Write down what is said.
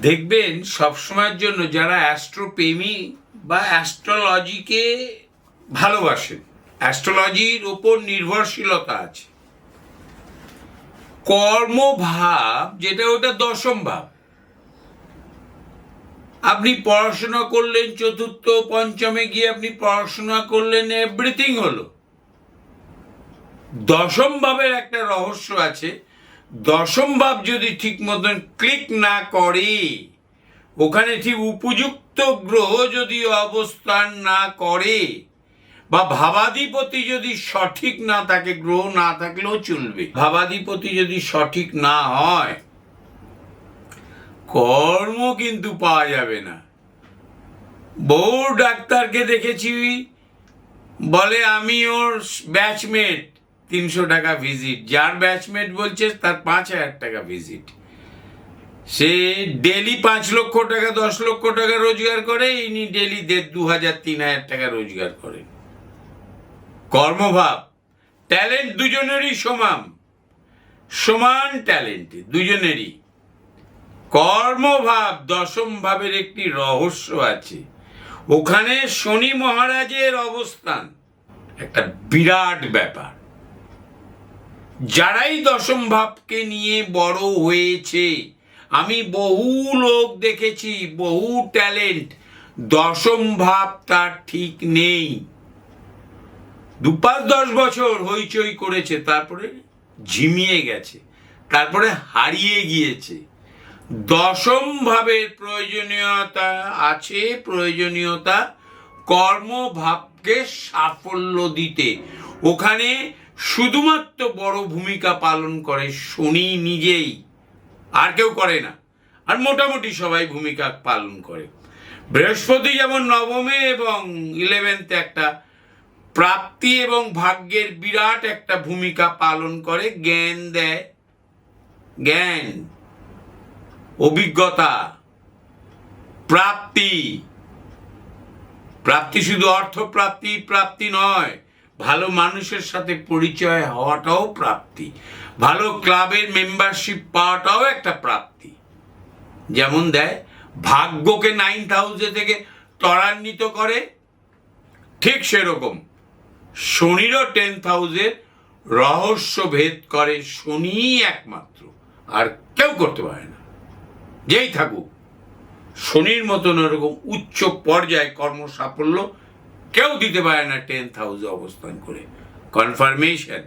দেখবেন সবসময়ের জন্য যারা অ্যাস্ট্রোপ্রেমী বা অ্যাস্ট্রোলজিকে ভালোবাসেন, অ্যাস্ট্রোলজির ওপর নির্ভরশীলতা আছে। কর্মভাব, যেটা ওটা দশম ভাব। আপনি পড়াশোনা করলেন, চতুর্থ, পঞ্চমে গিয়ে আপনি পড়াশোনা করলেন এভরিথিং হলো। দশম ভাবের একটা রহস্য আছে দশম ভাব যদি ঠিক মতন ক্লিক না করে, ওখানে ঠিক উপযুক্ত গ্রহ যদি অবস্থান না করে, বা ভাবাধিপতি যদি সঠিক না থাকে, গ্রহ না থাকলেও চলবে। ভাবাধিপতি যদি সঠিক না হয়, কর্ম কিন্তু পাওয়া যাবে না। বহু ডাক্তারকে দেখেছি, বলে, আমি ওর ব্যাচমেট তিনশো টাকা ভিজিট যার ব্যাচমেট বলছে, তার পাঁচ হাজার টাকা ভিজিট সে ডেলি পাঁচ লক্ষ টাকা, দশ লক্ষ টাকা রোজগার করে, ইনি ডেলি দেড়, দু হাজার, তিন হাজার টাকা রোজগার করেন। কর্মভাব ট্যালেন্ট দুজনেরই সমান। সমান ট্যালেন্ট দুজনেরই। কর্মভাব দশম ভাবের একটি রহস্য আছে। ওখানে শনি মহারাজের অবস্থান। একটা বিরাট ব্যাপার। যারাই দশম ভাবকে নিয়ে বড় হয়েছে, আমি বহু লোক দেখেছি, বহু ট্যালেন্ট। দশম ভাব তার ঠিক নেই। দু পাঁচ দশ বছর হইচই করেছে, তারপরে ঝিমিয়ে গেছে, তারপরে হারিয়ে গিয়েছে। দশম ভাবের প্রয়োজনীয়তা আছে, প্রয়োজনীয়তা কর্মভাবকে সাফল্য দিতে। ওখানে শুধুমাত্র বড় ভূমিকা পালন করে শনি নিজেই, আর কেউ করে না, আর মোটামুটি সবাই ভূমিকা পালন করে। বৃহস্পতি যেমন নবমে এবং ইলেভেন্থে একটা প্রাপ্তি এবং ভাগ্যের বিরাট একটা ভূমিকা পালন করে, জ্ঞান দেয়, জ্ঞান, অভিজ্ঞতা, প্রাপ্তি। প্রাপ্তি শুধু অর্থ প্রাপ্তি প্রাপ্তি নয় ভালো মানুষের সাথে পরিচয় হওয়াটাও প্রাপ্তি। ভালো ক্লাবের মেম্বারশিপ পাওয়াটাও একটা প্রাপ্তি। যেমন দেয়, ভাগ্যকে নাইন্থ হাউসে থেকে ত্বরান্বিত করে, ঠিক সেরকম। শনিরও টেন্থ হাউসের রহস্য ভেদ করে শনি একমাত্র, আর কেউ করতে পারে না। যেই থাকুক, শনির মতন ওরকম উচ্চ পর্যায়ে কর্ম সাফল্য কেউ দিতে পারে না টেন্থ হাউসে অবস্থান করে। কনফার্মেশন